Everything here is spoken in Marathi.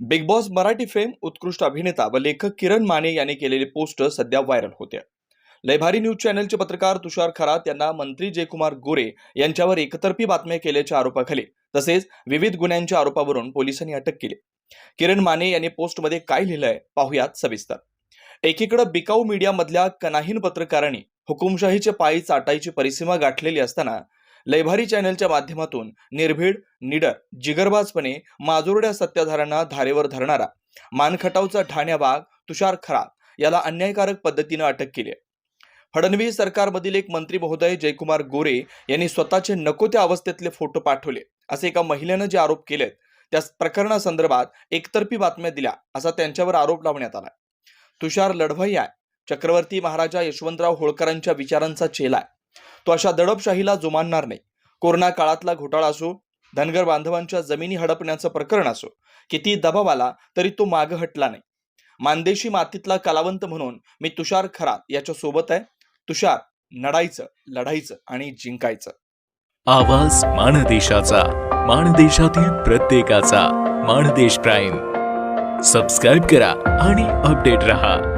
बिग बॉस मराठी फेम उत्कृष्ट अभिनेता व लेखक किरण माने यांनी केलेले पोस्ट सध्या व्हायरल होते. लयभारी न्यूज चॅनलचे पत्रकार तुषार खरात यांना मंत्री जयकुमार गोरे यांच्यावर एकतर्फी बातम्या केल्याच्या आरोपाखाली तसेच विविध गुन्ह्यांच्या आरोपावरून पोलिसांनी अटक केली. किरण माने यांनी पोस्टमध्ये काय लिहिलंय पाहुयात सविस्तर. एकीकडे बिकाऊ मीडियामधल्या कनाहीन पत्रकारांनी हुकुमशाहीचे पायी चाटायची परिसीमा गाठलेली असताना लयभारी चॅनलच्या माध्यमातून निर्भीड निडर जिगरबाजपणे माजुरड्या सत्ताधाऱ्यांना धारेवर धरणारा मानखटावचा ठाण्या वाघ तुषार खरात याला अन्यायकारक पद्धतीनं अटक केली आहे. फडणवीस सरकारमधील एक मंत्री महोदय जयकुमार गोरे यांनी स्वतःचे नको त्या अवस्थेतले फोटो पाठवले असे एका महिलेनं जे आरोप केलेत त्या प्रकरणासंदर्भात एकतर्फी बातम्या दिल्या असा त्यांच्यावर आरोप लावण्यात आला तुषार लढवई चक्रवर्ती महाराजा यशवंतराव होळकरांच्या विचारांचा चेला आहे. तो अशा दडपशाहीला जुमानणार नाही. कोरोना काळातला घोटाळा असो धनगर बांधवांच्या जमिनी हडपण्याचं प्रकरण असो किती दबाव आला तरी तो मागं हटला नाही. मानदेशी मातीतला कलावंत म्हणून मी तुषार खरात याच्या सोबत आहे. तुषार नडायचं लढायचं आणि जिंकायचं. आवाज माणदेशाचा माणदेशातील प्रत्येकाचा. माणदेश प्राईम. सबस्क्राईब करा आणि अपडेट रहा.